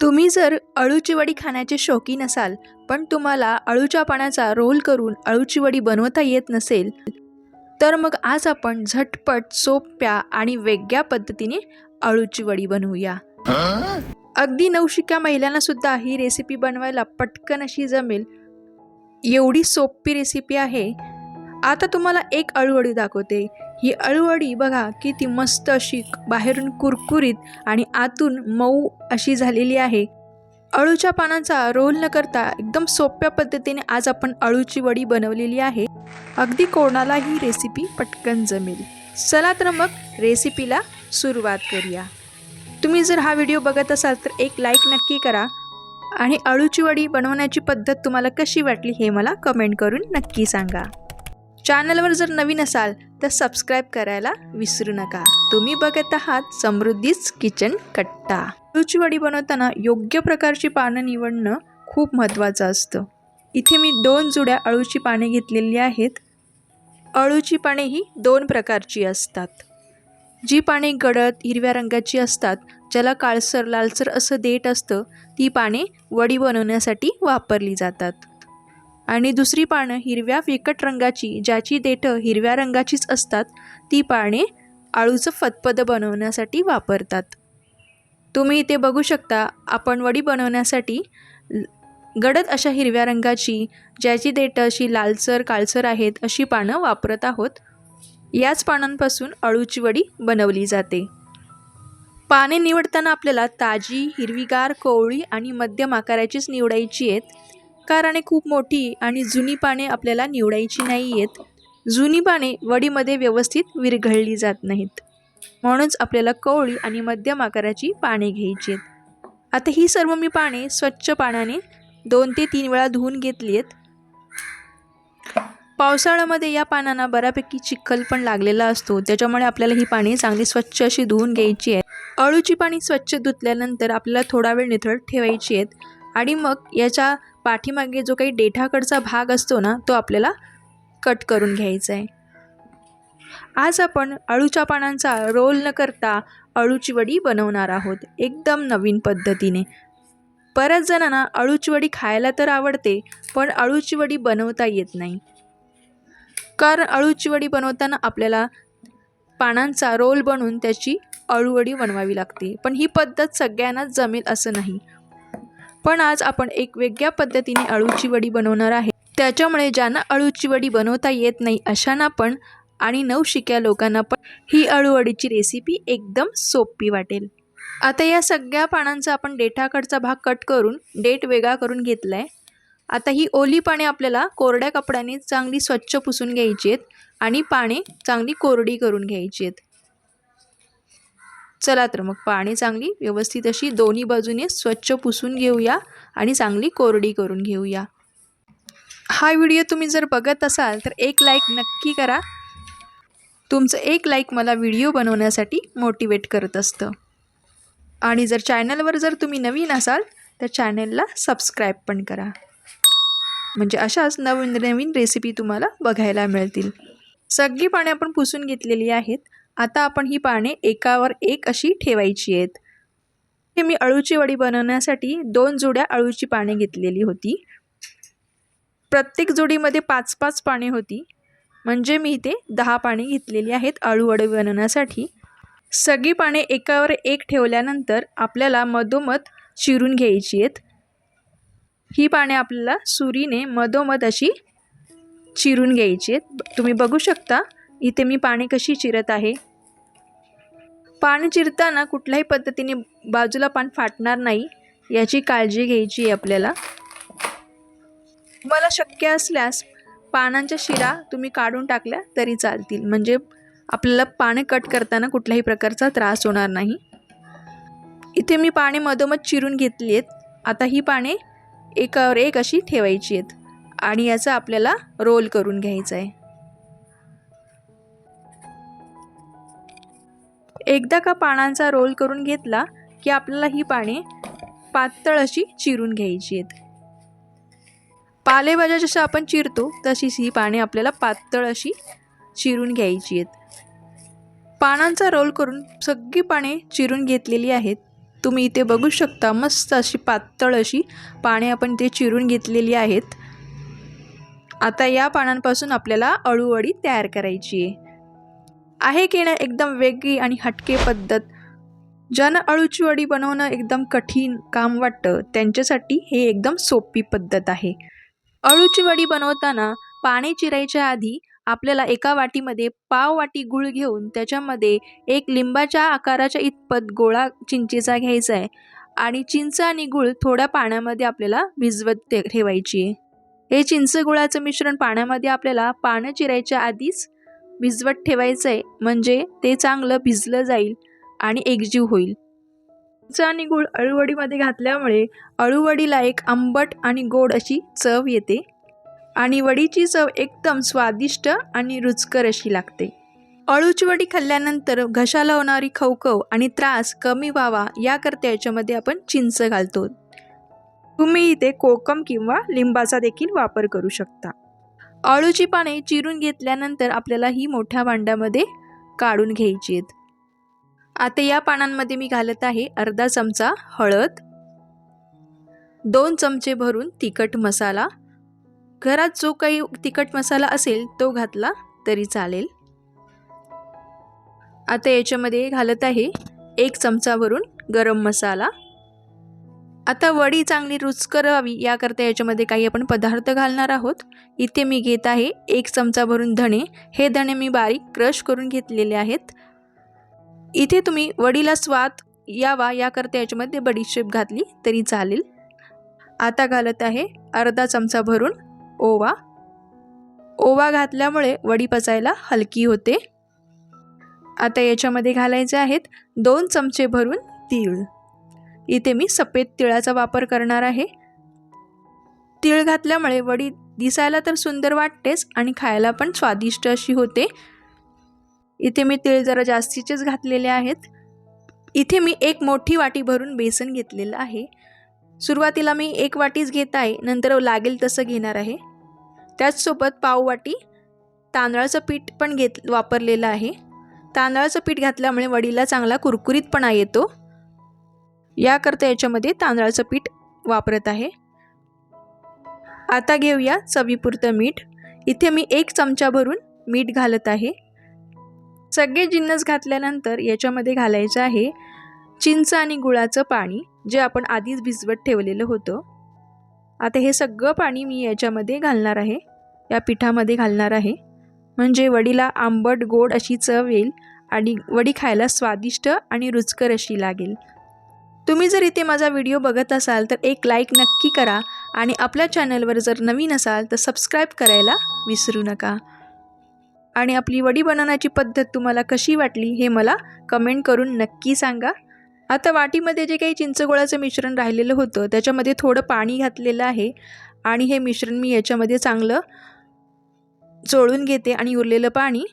तुम्ही जर अळूची वडी खाण्याचे शौकीन असाल पण तुम्हाला अळूच्या पाण्याचा रोल करून अळूची वडी बनवता येत नसेल तर मग आज आपण झटपट सोप्या आणि वेगळ्या पद्धतीने अळूची वडी बनवूया. अगदी नवशिक्या महिलांना सुद्धा ही रेसिपी बनवायला पटकन अशी जमेल. एवढी सोपी रेसिपी आहे आता तुम्हाला एक अळूवडी दाखवते. ही अळूवडी बघा किती मस्त अशी बाहेरून कुरकुरीत आणि आतून मऊ अशी झालेली आहे. अळूच्या पानांचा रोल न करता एकदम सोप्या पद्धतीने आज आपण अळूची वडी बनवलेली आहे. अगदी कोणाला ही रेसिपी पटकन जमेल. चला तर मग रेसिपीला सुरुवात करूया. तुम्ही जर हा व्हिडिओ बघत असाल तर एक लाईक नक्की करा. आणि अळूची वडी बनवण्याची पद्धत तुम्हाला कशी वाटली हे मला कमेंट करून नक्की सांगा. चॅनलवर जर नवीन असाल तर सबस्क्राईब करायला विसरू नका. तुम्ही बघत आहात समृद्धीच किचन कट्टा. अळूची वडी बनवताना योग्य प्रकारची पानं निवडणं खूप महत्त्वाचं असतं. इथे मी दोन जुड्या अळूची पाने घेतलेली आहेत. अळूची पाने ही दोन प्रकारची असतात. जी पाने गडद हिरव्या रंगाची असतात ज्याला काळसर लालसर असं देठ असतं ती पाने वडी बनवण्यासाठी वापरली जातात. आणि दुसरी पानं हिरव्या फिकट रंगाची ज्याची देठं हिरव्या रंगाचीच असतात ती पाने आळूचं फतपद बनवण्यासाठी वापरतात. तुम्ही इथे बघू शकता आपण वडी बनवण्यासाठी गडद अशा हिरव्या रंगाची ज्याची देठं अशी लालसर काळसर आहेत अशी पानं वापरत आहोत. याच पानांपासून अळूची वडी बनवली जाते. पाने निवडताना आपल्याला ताजी हिरवीगार कोवळी आणि मध्यम आकाराचीच निवडायची आहेत. आकाराने खूप मोठी आणि जुनी पाने आपल्याला निवडायची नाही आहेत जुनी पाने वडीमध्ये व्यवस्थित विरघळली जात नाहीत. म्हणूनच आपल्याला कवळी आणि मध्यम आकाराची पाने घ्यायची आहेत. आता ही सर्व मी पाने स्वच्छ पाण्याने दोन ते तीन वेळा धुवून घेतली आहेत. पावसाळ्यामध्ये या पानांना बऱ्यापैकी चिखल पण लागलेला असतो. त्याच्यामुळे आपल्याला ही पाणी चांगली स्वच्छ अशी धुवून घ्यायची आहे अळूची पाणी स्वच्छ धुतल्यानंतर आपल्याला थोडा वेळ निथळ ठेवायची आहेत. आणि मग याच्या पाठीमागे जो काही देठाकडचा भाग असतो ना तो आपल्याला कट करून घ्यायचा आहे आज आपण अळूच्या पानांचा रोल न करता अळूची वडी बनवणार आहोत एकदम नवीन पद्धतीने. बऱ्याच जणांना अळूची वडी खायला तर आवडते पण अळूची वडी बनवता येत नाही. कारण अळूची वडी बनवताना आपल्याला पानांचा रोल बनवून त्याची अळूवडी बनवावी लागते. पण ही पद्धत सगळ्यांनाच जमेल असं नाही. पण आज आपण एक वेगळ्या पद्धतीने अळूची वडी बनवणार आहे. त्याच्यामुळे ज्यांना अळूची वडी बनवता येत नाही अशांना पण आणि नवशिक्या लोकांना पण ही अळूवडीची रेसिपी एकदम सोपी वाटेल. आता या सगळ्या पानांचा आपण डेठाकडचा भाग कट करून डेट वेगळा करून घेतला आहे आता ही ओली पाने आपल्याला कोरड्या कपड्याने चांगली स्वच्छ पुसून घ्यायची आहेत आणि पाने चांगली कोरडी करून घ्यायची आहेत. चला तर मग पाणी चांगली व्यवस्थित अशी दोन्ही बाजूने स्वच्छ पुसून घेऊया आणि चांगली कोरडी करून घेऊया. हा व्हिडिओ तुम्ही जर बघत असाल तर एक लाईक नक्की करा. तुमचं एक लाईक मला व्हिडिओ बनवण्यासाठी मोटिवेट करत असतं. आणि जर चॅनलवर जर तुम्ही नवीन असाल तर चॅनलला सबस्क्राईब पण करा. म्हणजे अशाच नवीन नवीन रेसिपी तुम्हाला बघायला मिळतील. सगळी पाने आपण पुसून घेतलेली आहेत. आता आपण ही पाने एकावर एक अशी ठेवायची आहेत. हे मी अळूची वडी बनवण्यासाठी दोन जोड्या अळूची पाने घेतलेली होती. प्रत्येक जोडीमध्ये पाच पाच पाने होती. म्हणजे मी इथे दहा पाने घेतलेली आहेत अळू वडी बनवण्यासाठी. सगळी पाने एकावर एक ठेवल्यानंतर आपल्याला मधोमध चिरून घ्यायची आहेत. ही पाने आपल्याला सुरीने मधोमध अशी चिरून घ्यायची आहेत. तुम्ही बघू शकता इथे मी पाने कशी चिरत आहे. पान चिरताना कुठल्याही पद्धतीने बाजूला पान फाटणार नाही याची काळजी घ्यायची आहे आपल्याला. मला शक्य असल्यास पानांच्या शिरा तुम्ही काढून टाकल्या तरी चालतील. म्हणजे आपल्याला पाने कट करताना कुठल्याही प्रकारचा त्रास होणार नाही. इथे मी पाने मधोमध चिरून घेतली आहेत. आता ही पाने एकावर एक अशी ठेवायची आहेत. आणि याचा आपल्याला रोल करून घ्यायचा आहे. एकदा का पानांचा रोल करून घेतला की आपल्याला ही पाने पातळ अशी चिरून घ्यायची आहेत. पालेभाज्या जशा आपण चिरतो तशीच ही पाने आपल्याला पातळ अशी चिरून घ्यायची आहेत. पानांचा रोल करून सगळी पाने चिरून घेतलेली आहेत. तुम्ही इथे बघू शकता मस्त अशी पातळ अशी पाने आपण ते चिरून घेतलेली आहेत. आता या पानांपासून आपल्याला अळूवडी तयार करायची आहे. आहे की नाही एकदम वेगळी आणि हटके पद्धत. ज्यांना अळूची वडी बनवणं एकदम कठीण काम वाटतं. त्यांच्यासाठी हे एकदम सोपी पद्धत आहे. अळूची वडी बनवताना पाने चिरायच्या आधी आपल्याला एका वाटीमध्ये पाव वाटी गूळ घेऊन त्याच्यामध्ये एक लिंबाच्या आकाराच्या इतपत गोळा चिंचेचा घ्यायचा आहे आणि चिंच आणि गूळ थोड्या पाण्यामध्ये आपल्याला भिजवत ठेवायची आहे. हे चिंच गुळाचं मिश्रण पाण्यामध्ये आपल्याला पानं चिरायच्या आधीच भिजवत ठेवायचं आहे म्हणजे ते चांगलं भिजलं जाईल आणि एकजीव होईल. आणि गूळ अळूवडीमध्ये घातल्यामुळे अळूवडीला एक आंबट आणि गोड अशी चव येते आणि वडीची चव एकदम स्वादिष्ट आणि रुचकर अशी लागते. अळूची वडी खाल्ल्यानंतर घशाला होणारी खवखव आणि त्रास कमी व्हावा याकरता याच्यामध्ये आपण चिंच घालतो. तुम्ही इथे कोकम किंवा लिंबाचा देखील वापर करू शकता. आळूची पाने चिरून घेतल्यानंतर आपल्याला ही मोठ्या भांड्यामध्ये काढून घ्यायची आहेत. आता या पानांमध्ये मी घालत आहे अर्धा चमचा हळद दोन चमचे भरून तिखट मसाला. घरात जो काही तिखट मसाला असेल तो घातला तरी चालेल. आता याच्यामध्ये घालत आहे एक चमचा भरून गरम मसाला. आता वडी चांगली रुचकर व्हावी याकरता याच्यामध्ये काही आपण पदार्थ घालणार आहोत. इथे मी घेत आहे एक चमचा भरून धणे. हे धणे मी बारीक क्रश करून घेतलेले आहेत. इथे तुम्ही वडीला स्वाद यावा याकरता याच्यामध्ये बडीशेप घातली तरी चालेल. आता घालत आहे अर्धा चमचा भरून ओवा. ओवा घातल्यामुळे वडी पचायला हलकी होते. आता याच्यामध्ये घालायचे आहेत दोन चमचे भरून तीळ. इथे मी सफेद तिळाचा वापर करणार आहे. तिळ घातल्यामुळे वडी दिसायला तर सुंदर वाटतेच आणि खायला पण स्वादिष्ट अशी होते. इथे मी तिळ जरा जास्तीचेच घातलेले आहेत. इथे मी एक मोठी वाटी भरून बेसन घेतलेलं आहे. सुरुवातीला मी एक वाटीच घेत आहे नंतर लागेल तसं घेणार आहे. त्याचसोबत पाव वाटी तांदळाचं पीठ पण घेत वापरलेलं आहे. तांदळाचं पीठ घातल्यामुळे वडीला चांगला कुरकुरीतपणा येतो. याकरता याच्यामध्ये तांदळाचं पीठ वापरत आहे. आता घेऊया चवीपुरतं मीठ. इथे मी एक चमचा भरून मीठ घालत आहे. सगळे जिन्नस घातल्यानंतर याच्यामध्ये घालायचं आहे चिंच आणि गुळाचं पाणी जे आपण आधीच भिजवत ठेवलेलं होतं. आता हे सगळं पाणी मी याच्यामध्ये घालणार आहे. या पिठामध्ये घालणार आहे. म्हणजे वडीला आंबट गोड अशी चव येईल आणि वडी खायला स्वादिष्ट आणि रुचकर अशी लागेल. तुम्ही जर इथे माझा व्हिडिओ बघत असाल तर एक लाईक नक्की करा आणि आपल्या चॅनलवर जर नवीन असाल तर सबस्क्राईब करायला विसरू नका. आणि आपली वडी बनवण्याची पद्धत तुम्हाला कशी वाटली हे मला कमेंट करून नक्की सांगा. आता वाटीमध्ये जे काही चिंचगोळाचं मिश्रण राहिलेलं होतं त्याच्यामध्ये थोडं पाणी घातलेलं आहे आणि हे मिश्रण मी याच्यामध्ये चांगलं चोळून घेते आणि उरलेलं पाणी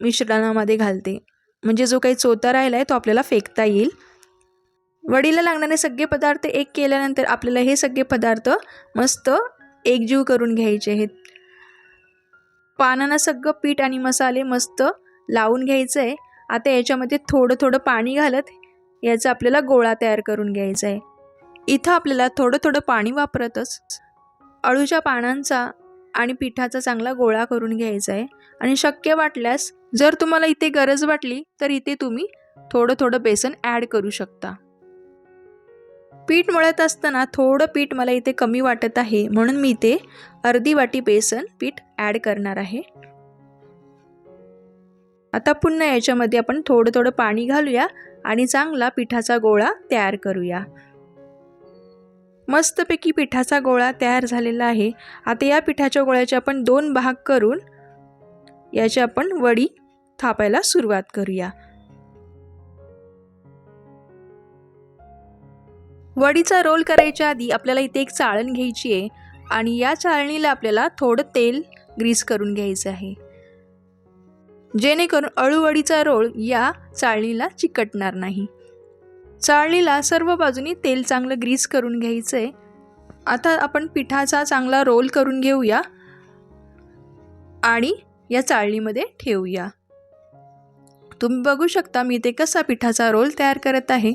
मिश्रणामध्ये घालते. म्हणजे जो काही चोता राहिला आहे तो आपल्याला फेकता येईल. वडीला लागणारे सगळे पदार्थ एक केल्यानंतर आपल्याला हे सगळे पदार्थ मस्त एकजीव करून घ्यायचे आहेत. पानांना सगळं पीठ आणि मसाले मस्त लावून घ्यायचं आहे. आता याच्यामध्ये थोडं थोडं पाणी घालत याचा आपल्याला गोळा तयार करून घ्यायचा आहे. इथं आपल्याला थोडं थोडं पाणी वापरतच अळूच्या पानांचा आणि पिठाचा चांगला गोळा करून घ्यायचा आहे. आणि शक्य वाटल्यास जर तुम्हाला इथे गरज वाटली तर इथे तुम्ही थोडं थोडं बेसन ॲड करू शकता. पीठ मळत असताना थोडं पीठ मला इथे कमी वाटत आहे. म्हणून मी इथे अर्धी वाटी बेसन पीठ ॲड करणार आहे. आता पुन्हा याच्यामध्ये आपण थोडं थोडं पाणी घालूया आणि चांगला पिठाचा गोळा तयार करूया. मस्तपैकी पिठाचा गोळा तयार झालेला आहे. आता या पिठाच्या गोळ्याचे आपण दोन भाग करून याची आपण वडी थापायला सुरुवात करूया. वडीचा रोल करायच्या आधी आपल्याला इथे एक चाळण घ्यायची आहे आणि या चाळणीला आपल्याला थोडं तेल ग्रीस करून घ्यायचं आहे. जेणेकरून अळूवडीचा रोल या चाळणीला चिकटणार नाही. चाळणीला सर्व बाजूनी तेल चांगलं ग्रीस करून घ्यायचं आहे आता आपण पिठाचा चांगला रोल करून घेऊया आणि या चाळणीमध्ये ठेवूया. तुम्ही बघू शकता मी ते कसा पिठाचा रोल तयार करत आहे.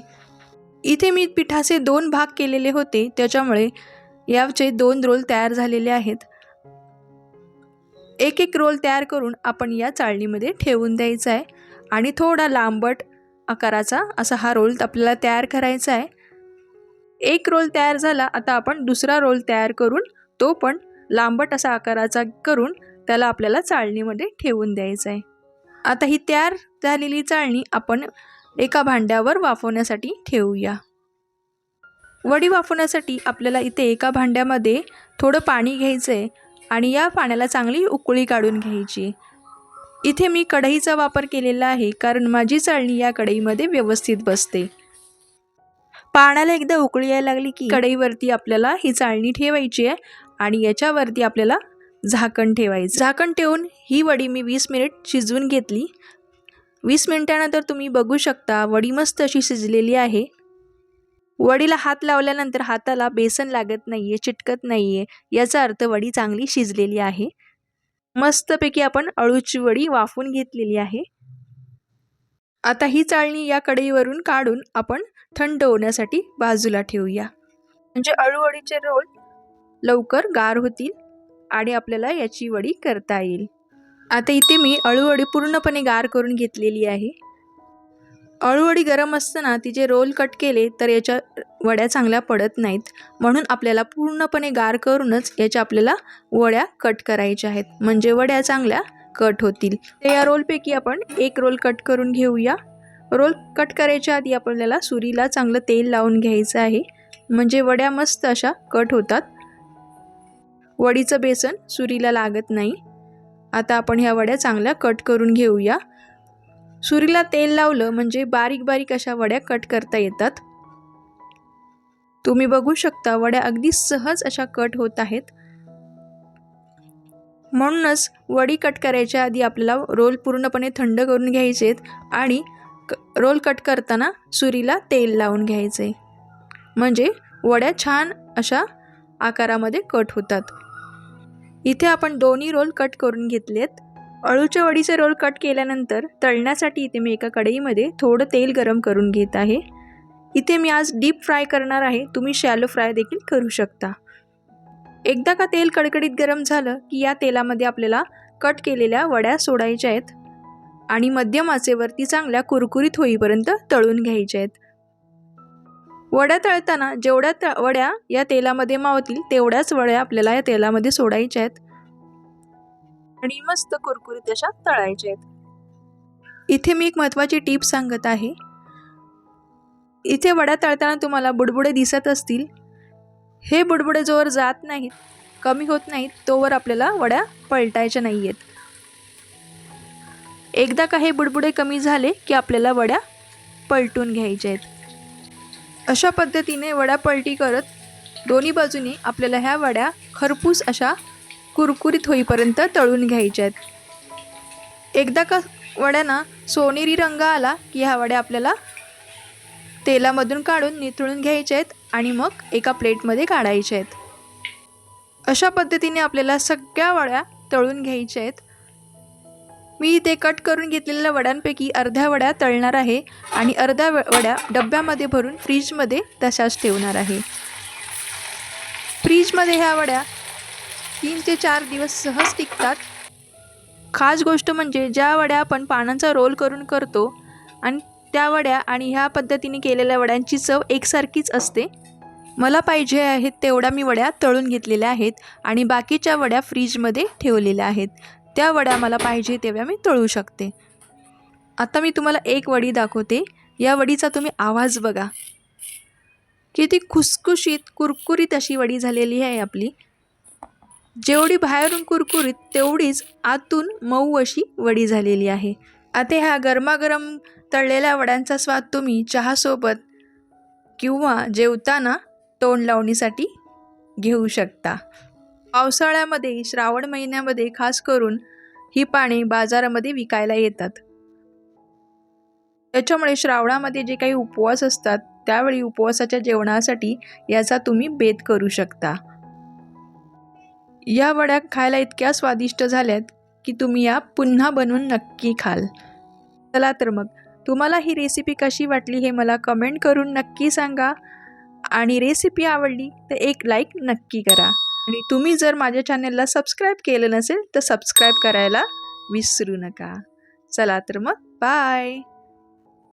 इथे मी पिठाचे दोन भाग केलेले होते त्याच्यामुळे याचे दोन रोल तयार झालेले आहेत. एक एक रोल तयार करून आपण या चाळणीमध्ये ठेवून द्यायचा आहे आणि थोडा लांबट आकाराचा असा हा रोल आपल्याला तयार करायचा आहे. एक रोल तयार झाला आता आपण दुसरा रोल तयार करून तो पण लांबट असा आकाराचा करून त्याला आपल्याला चाळणीमध्ये ठेवून द्यायचा आहे. आता ही तयार झालेली चाळणी आपण एका भांड्यावर वाफवण्यासाठी ठेवूया. वडी वाफवण्यासाठी आपल्याला इथे एका भांड्यामध्ये थोडं पाणी घ्यायचं आहे आणि या पाण्याला चांगली उकळी काढून घ्यायची. इथे मी कढईचा वापर केलेला आहे कारण माझी चाळणी या कढईमध्ये व्यवस्थित बसते. पाण्याला एकदा उकळी यायला लागली की कढईवरती आपल्याला ही चाळणी ठेवायची आहे आणि याच्यावरती आपल्याला झाकण ठेवायचं झाकण ठेवून ही वडी मी वीस मिनिट शिजवून घेतली. वीस मिनिटानंतर तुम्ही बघू शकता वडी मस्त अशी शिजलेली आहे. वडीला हात लावल्यानंतर हाताला बेसन लागत नाही आहे चिटकत नाही आहे याचा अर्थ वडी चांगली शिजलेली आहे. मस्तपैकी आपण अळूची वडी वाफून घेतलेली आहे. आता ही चाळणी या कढईवरून काढून आपण थंड होण्यासाठी बाजूला ठेवूया. म्हणजे अळूवडीचे रोल लवकर गार होतील आणि आपल्याला याची वडी करता येईल. आता इथे मी अळूवडी पूर्णपणे गार करून घेतलेली आहे. अळूवडी गरम असताना तिचे रोल कट केले तर याच्या वड्या चांगल्या पडत नाहीत. म्हणून आपल्याला पूर्णपणे गार करूनच याच्या आपल्याला वड्या कट करायच्या आहेत. म्हणजे वड्या चांगल्या कट होतील. तर या रोलपैकी आपण एक रोल कट करून घेऊया. रोल कट करायच्या आधी आपल्याला सुरीला चांगलं तेल लावून घ्यायचं आहे. म्हणजे वड्या मस्त अशा कट होतात. वडीचं बेसन सुरीला लागत नाही. आता आपण ह्या वड्या चांगल्या कट करून घेऊया. सुरीला तेल लावलं म्हणजे बारीक बारीक अशा वड्या कट करता येतात. तुम्ही बघू शकता वड्या अगदी सहज अशा कट होत आहेत. म्हणूनच वडी कट करायच्या आधी आपल्याला रोल पूर्णपणे थंड करून घ्यायचे आणि क रोल कट करताना सुरीला तेल लावून घ्यायचे. म्हणजे वड्या छान अशा आकारामध्ये कट होतात. इथे आपण दोन्ही रोल कट करून घेतलेत. अळूच्या वडीचे रोल कट केल्यानंतर तळण्यासाठी इथे मी एका कढईमध्ये थोडं तेल गरम करून घेत आहे. इथे मी आज डीप फ्राय करणार आहे. तुम्ही शॅलो फ्राय देखील करू शकता. एकदा का तेल कडकडीत गरम झालं की या तेलामध्ये आपल्याला कट केलेल्या वड्या सोडायच्या आहेत आणि मध्यम आचेवरती चांगल्या कुरकुरीत होईपर्यंत तळून घ्यायच्या आहेत. वड्या तळताना जेवढ्या त वड्या या तेलामध्ये मावतील तेवढ्याच वड्या आपल्याला या तेलामध्ये सोडायच्या आहेत. आणि मस्त कुरकुरीत अशा तळायच्या आहेत. इथे मी एक महत्त्वाची टीप सांगत आहे. इथे वड्या तळताना तुम्हाला बुडबुडे दिसत असतील. हे बुडबुडे जोवर जात नाहीत कमी होत नाहीत तोवर आपल्याला वड्या पलटायच्या नाही आहेत एकदा का हे बुडबुडे कमी झाले की आपल्याला वड्या पलटून घ्यायच्या आहेत. अशा पद्धतीने वड्या पलटी करत दोन्ही बाजूनी आपल्याला ह्या वड्या खरपूस अशा कुरकुरीत होईपर्यंत तळून घ्यायच्या आहेत. एकदा का वड्यांना सोनेरी रंग आला की ह्या वड्या आपल्याला तेलामधून काढून निथळून घ्यायच्या आहेत आणि मग एका प्लेटमध्ये काढायच्या आहेत. अशा पद्धतीने आपल्याला सगळ्या वड्या तळून घ्यायच्या आहेत. मी इथे कट करून घेतलेल्या वड्यांपैकी अर्ध्या वड्या तळणार आहे आणि अर्ध्या वड्या डब्यामध्ये भरून फ्रीजमध्ये तशाच ठेवणार आहे. फ्रीजमध्ये ह्या वड्या तीन ते चार दिवस सहज टिकतात. खास गोष्ट म्हणजे ज्या वड्या आपण पानांचा रोल करून करतो आणि त्या वड्या आणि ह्या पद्धतीने केलेल्या वड्यांची चव एकसारखीच असते. मला पाहिजे आहेत तेवढ्या मी वड्या तळून घेतलेल्या आहेत आणि बाकीच्या वड्या फ्रीजमध्ये ठेवलेल्या आहेत. त्या वड्या मला पाहिजे तेव्हा मी तळू शकते. आता मी तुम्हाला एक वडी दाखवते. या वडीचा तुम्ही आवाज बघा. किती खुसखुशीत कुरकुरीत अशी वडी झालेली आहे आपली. जेवढी बाहेरून कुरकुरीत तेवढीच आतून मऊ अशी वडी झालेली आहे. आता ह्या गरमागरम तळलेल्या वड्यांचा स्वाद तुम्ही चहासोबत किंवा जेवताना तोंड लावणीसाठी घेऊ शकता. पावसाळ्यामध्ये श्रावण महिन्यामध्ये खास करून ही पाने बाजारामध्ये विकायला येतात. त्याच्यामुळे श्रावणामध्ये जे काही उपवास असतात त्यावेळी उपवासाच्या जेवणासाठी याचा तुम्ही बेत करू शकता. या वड्या खायला इतक्या स्वादिष्ट झाल्यात की तुम्ही या पुन्हा बनवून नक्की खाल. चला तर मग तुम्हाला ही रेसिपी कशी वाटली हे मला कमेंट करून नक्की सांगा आणि रेसिपी आवडली तर एक लाईक नक्की करा. आणि तुम्ही जर माझ्या चॅनलला सबस्क्राईब केलं नसेल तर सबस्क्राईब करायला विसरू नका. चला तर मग बाय